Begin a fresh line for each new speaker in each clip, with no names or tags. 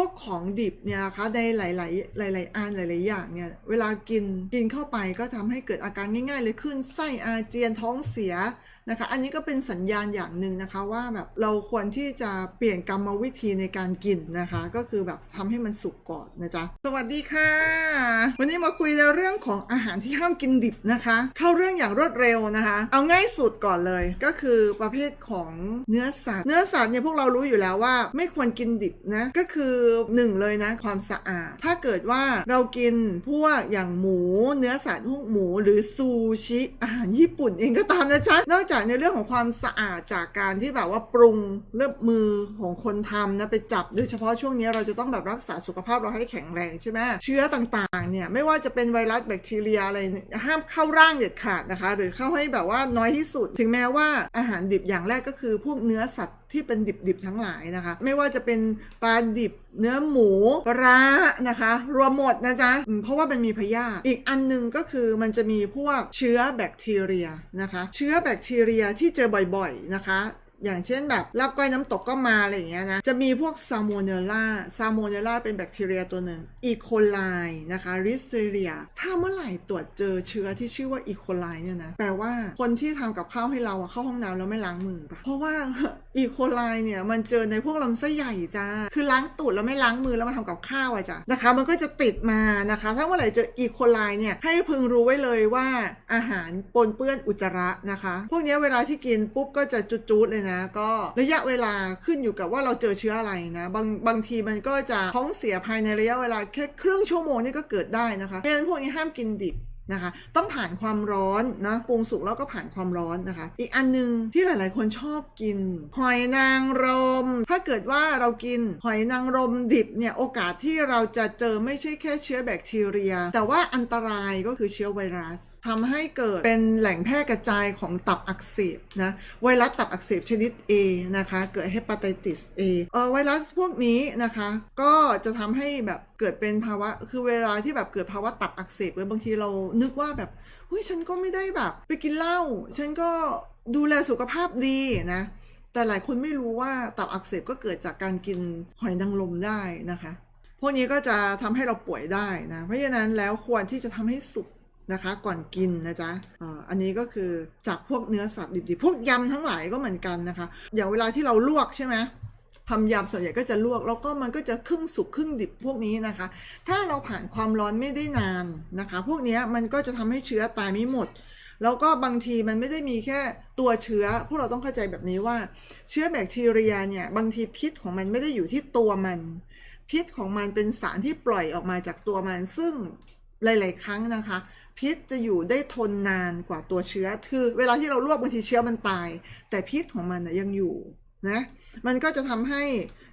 วกของดิบเนี่ยนะคะในหลายๆหลาย ๆอันหลาย ๆ อย่างเนี่ย เวลากินกินเข้าไปก็ทำให้เกิดอาการง่าย ๆ เลยขึ้นไส้อาเจียนท้องเสีย นะคะ อันนี้ก็เป็นสัญญาณอย่างหนึ่งนะคะว่าแบบเราควรที่จะเปลี่ยนกรรมวิธีในการกินนะคะ ก็คือแบบทำให้มันสุกก่อนนะจ๊ะสวัสดีค่ะ วันนี้มาคุยในเรื่องของอาหารที่ห้ามกินดิบนะคะ เข้าเรื่องอย่างรวดเร็วนะคะ เอาง่ายสุดก่อนเลย ก็คือประเภทของเนื้อสัตว์เนื้อสัตว์เนี่ยพวกเรารู้อยู่แล้วว่า ไม่ควรกินดิบนะก็คือหนึ่งเลยนะความสะอาด ถ้าเกิดว่าเรากินพวกอย่างหมู เนื้อสัตว์พวกหมู หรือซูชิอาหารญี่ปุ่นเองก็ตามนะจ๊ะนอกจากในเรื่องของความสะอาดจากการที่แบบว่าปรุงเลือบมือของคนทำนะไปจับโดยเฉพาะช่วงนี้เราจะต้องแบบรักษาสุขภาพเราให้แข็งแรงใช่ไหมเชื้อต่างๆเนี่ยไม่ว่าจะเป็นไวรัสแบคทีเรียอะไรห้ามเข้าร่างเด็ดขาดนะคะ หรือเข้าให้แบบว่าน้อยที่สุด ถึงแม้ว่าอาหารดิบอย่างแรกก็คือพวกเนื้อสัตว์ที่เป็นดิบๆทั้งหลายนะคะ ไม่ว่าจะเป็นปลาดิบเนื้อหมูปลานะคะ รวมหมดนะจ๊ะเพราะว่ามันมีพยาธิอีกอันหนึงก็คือมันจะมีพวกเชื้อแบคทีเรียนะคะ เชื้อแบคทีเรียที่เจอบ่อยๆนะคะ อย่างเช่นแบบลาบก้อยน้ำตกก็มาอะไรอย่างเงี้ยนะ จะมีพวกซาโมเนลลาซาโมเนลลาเป็นแบคทีเรียตัวหนึ่งอีโคไลนะคะริสเตเรีย ถ้าเมื่อไหร่ตรวจเจอเชื้อที่ชื่อว่าอีโคไลเนี่ยนะ แปลว่าคนที่ทำกับข้าวให้เราอะเข้าห้องน้ำแล้วไม่ล้างมือปะเพราะว่าอีโคไลเนี่ยมันเจอในพวกลำไส้ใหญ่จ้า คือล้างตูดแล้วไม่ล้างมือแล้วมาทำกับข้าวอะจ้ะนะคะ มันก็จะติดมานะคะ ถ้าเมื่อไหร่เจออีโคไลเนี่ยให้พึงรู้ไว้เลยว่าอาหารปนเปื้อนอุจจาระนะคะ พวกนี้เวลาที่กินปุ๊บก็จะจุดๆเลยนะก็ระยะเวลาขึ้นอยู่กับว่าเราเจอเชื้ออะไรนะ บางบางทีมันก็จะท้องเสียภายในระยะเวลาแค่ครึ่งชั่วโมงนี่ก็เกิดได้นะคะเพราะฉะนั้นพวกนี้ห้ามกินดิบนะคะต้องผ่านความร้อนนะปรุงสุกแล้วก็ผ่านความร้อนนะคะ อีกอันหนึงที่หลายๆ คนชอบกิน หอยนางรม ถ้าเกิดว่าเรากินหอยนางรมดิบเนี่ยโอกาสที่เราจะเจอไม่ใช่แค่เชื้อแบคทีเรีย แต่ว่าอันตรายก็คือเชื้อไวรัสทำให้เกิดเป็นแหล่งแพร่กระจายของตับอักเสบนะไวรัสตับอักเสบชนิด A นะคะ เกิดเฮปาไตติส A เออไวรัสพวกนี้นะคะ ก็จะทำให้แบบเกิดเป็นภาวะคือเวลาที่แบบเกิดภาวะตับอักเสบเลยบางทีเรานึกว่าแบบเฮ้ยฉันก็ไม่ได้แบบ ไปกินเหล้าฉันก็ดูแลสุขภาพดีนะแต่หลายคนไม่รู้ว่าตับอักเสบก็เกิดจากการกินหอยนางรมได้นะคะ พวกนี้ก็จะทำให้เราป่วยได้นะ เพราะฉะนั้นแล้วควรที่จะทำให้สุก นะคะ ก่อนกินนะจ๊ะอ่าอันนี้ก็คือจากพวกเนื้อสัตว์ดิบๆพวกยำทั้งหลายก็เหมือนกันนะคะ อย่างเวลาที่เราลวกใช่ไหมทำยำส่วนใหญ่ก็จะลวก แล้วก็มันก็จะครึ่งสุกครึ่งดิบพวกนี้นะคะ ถ้าเราผ่านความร้อนไม่ได้นานนะคะ พวกนี้มันก็จะทำให้เชื้อตายไม่หมด แล้วก็บางทีมันไม่ได้มีแค่ตัวเชื้อ พวกเราต้องเข้าใจแบบนี้ว่า เชื้อแบคทีเรียเนี่ยบางทีพิษของมันไม่ได้อยู่ที่ตัวมัน พิษของมันเป็นสารที่ปล่อยออกมาจากตัวมัน ซึ่ง หลาย ๆ ครั้งนะคะ พิษจะอยู่ได้ทนนานกว่าตัวเชื้อ คือเวลาที่เราลวกบางทีเชื้อมันตาย แต่พิษของมันนะยังอยู่นะ มันก็จะทำให้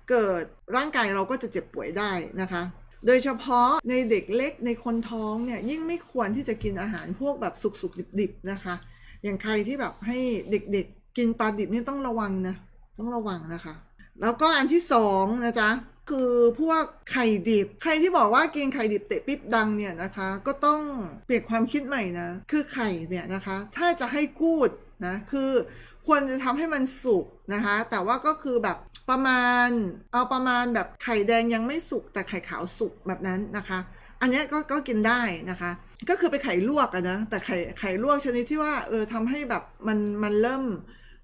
เกิดร่างกายเราก็จะเจ็บป่วยได้นะคะ โดยเฉพาะในเด็กเล็กในคนท้องเนี่ยยิ่งไม่ควรที่จะกินอาหารพวกแบบสุกๆดิบๆนะคะ อย่างใครที่แบบให้เด็กๆกินปลาดิบนี่ต้องระวังนะต้องระวังนะคะ แล้วก็อันที่สองนะจ๊ะ คือพวกไข่ดิบ ใครที่บอกว่ากินไข่ดิบเตะปิ๊บดังเนี่ยนะคะ ก็ต้องเปลี่ยนความคิดใหม่นะ คือไข่เนี่ยนะคะ ถ้าจะให้กูดนะ คือควรจะทำให้มันสุกนะคะ แต่ว่าก็คือแบบประมาณ เอาประมาณแบบไข่แดงยังไม่สุกแต่ไข่ขาวสุกแบบนั้นนะคะ อันนี้ก็ก็กินได้นะคะ ก็คือไปนไข่ลวกอะนะ แต่ไข่ไข่ลวกชนิดที่ว่าเออทำให้แบบมันมันเริ่ม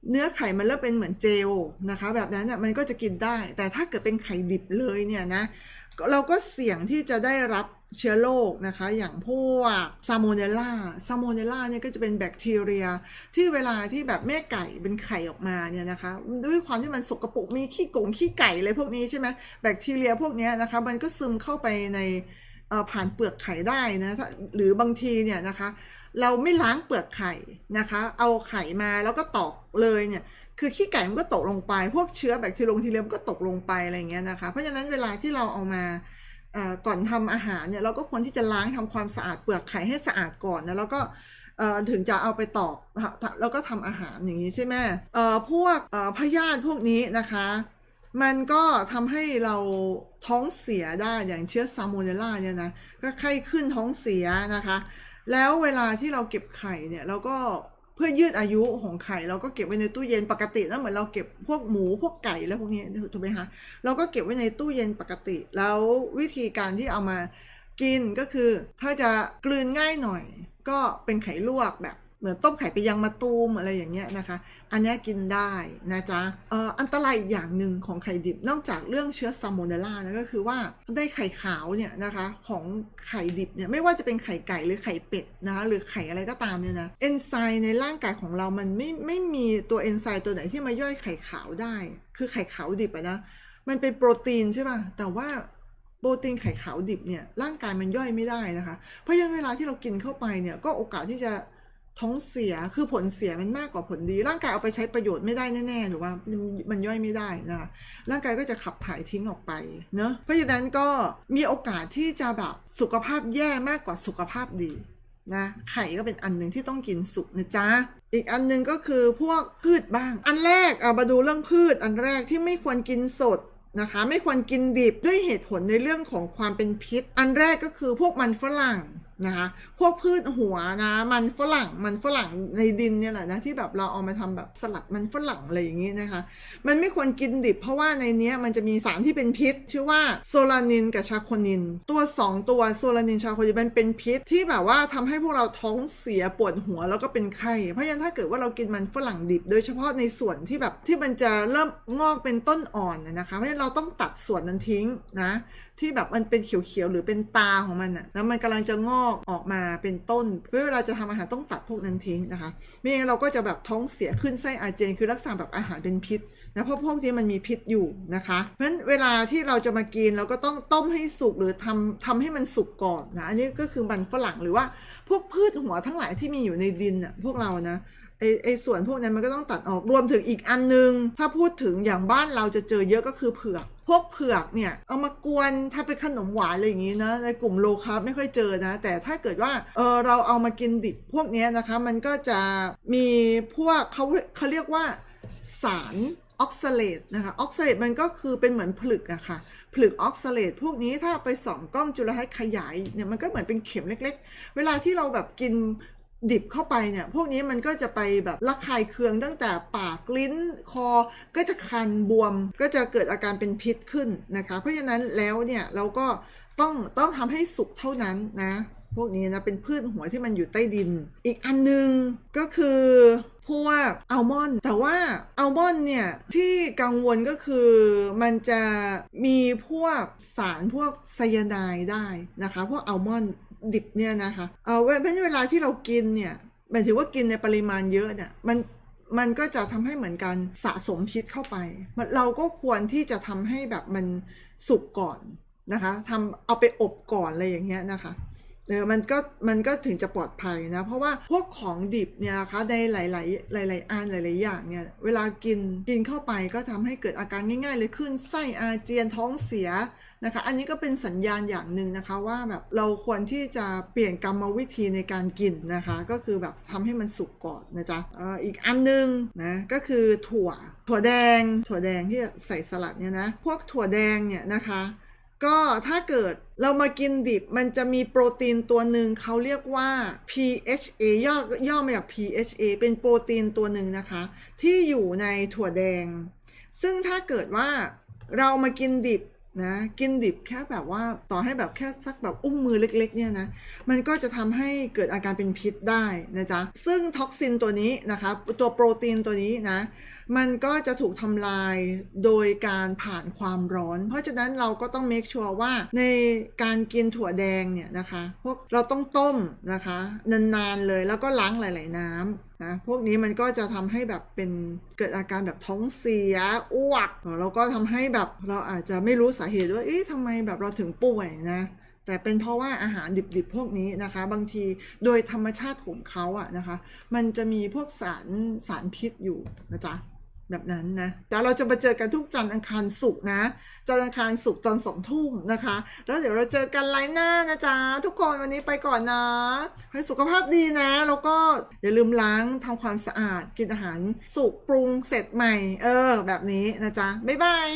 เนื้อไข่มันเริ่มเป็นเหมือนเจลนะคะ แบบนั้นเนี่ยมันก็จะกินได้ แต่ถ้าเกิดเป็นไข่ดิบเลยเนี่ยนะเราก็เสี่ยงที่จะได้รับเชื้อโรคนะคะ อย่างพวกซาโมเนลลาซาโมเนลลาเนี่ยก็จะเป็นแบคทีเรีย ที่เวลาที่แบบแม่ไก่เป็นไข่ออกมาเนี่ยนะคะ ด้วยความที่มันสกปรกมีขี้กงขี้ไก่อะไรพวกนี้ใช่ไหมแบคทีเรียพวกนี้นะคะ มันก็ซึมเข้าไปใน ผ่านเปลือกไข่ได้นะหรือบางทีเนี่ยนะคะ เราไม่ล้างเปลือกไข่นะคะ เอาไข่มาแล้วก็ตอกเลยเนี่ยคือขี้ไก่มันก็ตกลงไปพวกเชื้อแบคทีรียทีเรียมก็ตกลงไปอะไรเงี้ยนะคะเพราะฉะนั้นเวลาที่เราเอามาก่อนทำอาหารเนี่ยเราก็ควรที่จะล้างทำความสะอาดเปลือกไข่ให้สะอาดก่อนนะแล้วก็ถึงจะเอาไปตอกแล้วก็ทำอาหารอย่างนี้ใช่ไหมพวกพยาธิพวกนี้นะคะ มันก็ทำให้เราท้องเสียได้อย่างเชื้อซาโมเนลลาเนี่ยนะก็ไข้ขึ้นท้องเสียนะคะ แล้วเวลาที่เราเก็บไข่เนี่ยเราก็เพื่อยืดอายุของไข่เราก็เก็บไว้ในตู้เย็นปกติแล้วเหมือนเราเก็บพวกหมูพวกไก่แล้วพวกนี้ถูกไหมคะเราก็เก็บไว้ในตู้เย็นปกติ แล้ววิธีการที่เอามากินก็คือ ถ้าจะกลืนง่ายหน่อย ก็เป็นไข่ลวกแบบ เหมือนต้มไข่ไปยังมะตูมอะไรอย่างเงี้ยนะคะ อันนี้กินได้นะจ๊ะอออันตรายอีกอย่างหนึ่งของไข่ดิบ นอกจากเรื่องเชื้อซาโมเนลลานะก็คือว่าได้ไข่ขาวเนี่ยนะคะของไข่ดิบเนี่ยไม่ว่าจะเป็นไข่ไก่หรือไข่เป็ดนะะหรือไข่อะไรก็ตามเนี่ยนะเอนไซม์ในร่างกายของเรามันไม่ไม่มีตัวเอนไซม์ตัวไหนที่มาย่อยไข่ขาวได้ คือไข่ขาวดิบอะนะมันเป็นโปรตีนใช่ป่ะแต่ว่าโปรตีนไข่ขาวดิบเนี่ยร่างกายมันย่อยไม่ได้นะคะ เพราะฉะนั้นเวลาที่เรากินเข้าไปเนี่ยก็โอกาสที่จะ ท้องเสียคือผลเสียมันมากกว่าผลดี ร่างกายเอาไปใช้ประโยชน์ไม่ได้แน่ๆหรือว่ามันมันย่อยไม่ได้นะคะร่างกายก็จะขับถ่ายทิ้งออกไปเนอะเพราะฉะนั้นก็มีโอกาสที่จะแบบสุขภาพแย่มากกว่าสุขภาพดีนะไข่ก็เป็นอันหนึ่งที่ต้องกินสุกนะจ๊ะอีกอันหนึ่งก็คือพวกพืชบ้าง อันแรกเอามาดูเรื่องพืชอันแรกที่ไม่ควรกินสดนะคะ ไม่ควรกินดิบด้วยเหตุผลในเรื่องของความเป็นพิษ อันแรกก็คือพวกมันฝรั่งนะคะพวกพืชหัวนะ มันฝรั่งมันฝรั่งในดินเนี่ยแหละนะที่แบบเราเอามาทำแบบสลัดมันฝรั่งอะไรอย่างนี้นะคะ มันไม่ควรกินดิบ เพราะว่าในนี้มันจะมีสารที่เป็นพิษ ชื่อว่าโซลานินกับชาโคนิน ตัว 2 ตัวโซลานินชาโคนินมันเป็นพิษที่แบบว่าทำให้พวกเราท้องเสียปวดหัวแล้วก็เป็นไข้เพราะฉะนั้นถ้าเกิดว่าเรากินมันฝรั่งดิบ โดยเฉพาะในส่วนที่แบบที่มันจะเริ่มงอกเป็นต้นอ่อนนะคะเพราะฉะนั้นเราต้องตัดส่วนนั้นทิ้งนะที่แบบมันเป็นเขียวๆหรือเป็นตาของมันอะแล้วมันกำลังจะงอกออกมาเป็นต้นเพื่อเวลาจะทำอาหารต้องตัดพวกนั้นทิ้งนะคะไม่งั้นเราก็จะแบบท้องเสียขึ้นไส้อาเจียนคือลักษณะแบบอาหารเป็นพิษนะเพราะพวกนี้มันมีพิษอยู่นะคะเพราะฉะนั้นเวลาที่เราจะมากินเราก็ต้องต้มให้สุกหรือทำทำให้มันสุกก่อนนะอันนี้ก็คือมันฝรั่งหรือว่าพวกพืชหัวทั้งหลายที่มีอยู่ในดินอะพวกเรานะไอไอส่วนพวกนั้นมันก็ต้องตัดออกรวมถึงอีกอันนึง ถ้าพูดถึงอย่างบ้านเราจะเจอเยอะก็คือเผือก พวกเผือกเนี่ย เอามากวนถ้าเป็นขนมหวานอะไรอย่างนี้นะในกลุ่มโลคาร์บไม่ค่อยเจอนะ แต่ถ้าเกิดว่าเออเราเอามากินดิบพวกนี้นะคะ มันก็จะมีพวกเขาเขาเรียกว่าสารออกซาเลตนะคะออกซาเลตมันก็คือเป็นเหมือนผลึกอะค่ะผลึกออกซาเลตพวกนี้ถ้าไปส่องกล้องจุลทรรศน์ขยายเนี่ยมันก็เหมือนเป็นเข็มเล็ก ๆ เวลาที่เราแบบกิน ดิบเข้าไปเนี่ยพวกนี้มันก็จะไปแบบระคายเคืองตั้งแต่ปากลิ้นคอ ก็จะคันบวม ก็จะเกิดอาการเป็นพิษขึ้นนะคะ เพราะฉะนั้นแล้วเนี่ยเราก็ต้องต้องทำให้สุกเท่านั้นนะ พวกนี้นะเป็นพืชหัวที่มันอยู่ใต้ดิน อีกอันหนึงก็คือพวกอัลมอนด์แต่ว่าอัลมอนด์เนี่ย ที่กังวลก็คือมันจะมีพวกสารพวกไซยาไนด์ได้นะคะ พวกอัลมอนด์ ดิบเนี่ยนะคะเออเว้นเวลาที่เรากินเนี่ยหมายถึงว่ากินในปริมาณเยอะเนี่ยมันมันก็จะทำให้เหมือนกันสะสมพิษเข้าไป เราก็ควรที่จะทำให้แบบมันสุกก่อนนะคะทำเอาไปอบก่อนอะไรอย่างเงี้ยนะคะ เออมันก็มันก็ถึงจะปลอดภัยนะ เพราะว่าพวกของดิบเนี่ยนะคะในหลาย ๆ หลาย ๆอันหลาย ๆ อย่างเนี่ยเวลากินกินเข้าไปก็ทำให้เกิดอาการง่าย ๆ เลยขึ้นไส้อาเจียนท้องเสียนะคะ อันนี้ก็เป็นสัญญาณอย่างหนึ่งนะคะว่าแบบเราควรที่จะเปลี่ยนกรรมวิธีในการกินนะคะ ก็คือแบบทำให้มันสุกก่อนนะจ๊ะอออีกอันหนึงนะก็คือถั่วถั่วแดง ถั่วแดงที่ใส่สลัดเนี่ยนะพวกถั่วแดงเนี่ยนะคะ ก็ถ้าเกิดเรามากินดิบมันจะมีโปรตีนตัวหนึ่งเขาเรียกว่า PHA ย่อย่อมาจาก PHA เป็นโปรตีนตัวหนึ่งนะคะ ที่อยู่ในถั่วแดง ซึ่งถ้าเกิดว่าเรามากินดิบ นะกินดิบแค่แบบว่าต่อให้แบบแค่สักแบบอุ้มมือเล็ก ๆ เนี่ยนะมันก็จะทำให้เกิดอาการเป็นพิษได้นะจ๊ะซึ่งท็อกซินตัวนี้นะคะตัวโปรตีนตัวนี้นะมันก็จะถูกทำลายโดยการผ่านความร้อน เพราะฉะนั้นเราก็ต้อง make sure ว่าในการกินถั่วแดงเนี่ยนะคะพวกเราต้องต้มนะคะนานๆเลยแล้วก็ล้างหลาย ๆ น้ำนะพวกนี้มันก็จะทำให้แบบเป็นเกิดอาการแบบท้องเสียอ้วกแล้วก็ทำให้แบบเราอาจจะไม่รู้สาเหตุว่าเอ๊ะทำไมแบบเราถึงป่วยนะแต่เป็นเพราะว่าอาหารดิบๆ พวกนี้นะคะ บางทีโดยธรรมชาติของเขาอะนะคะ มันจะมีพวกสารสารพิษอยู่นะจ๊ะ แบบนั้นนะแต่เราจะมาเจอกันทุกจันทร์อังคารศุกร์นะ จันทร์อังคารศุกร์ตอนสองทุ่มนะคะ แล้วเดี๋ยวเราเจอกันไลน์หน้านะจ๊ะ ทุกคนวันนี้ไปก่อนนะให้สุขภาพดีนะ แล้วก็อย่าลืมล้างทำความสะอาดกินอาหารสุกปรุงเสร็จใหม่ เออ แบบนี้นะจ๊ะ บ๊ายบาย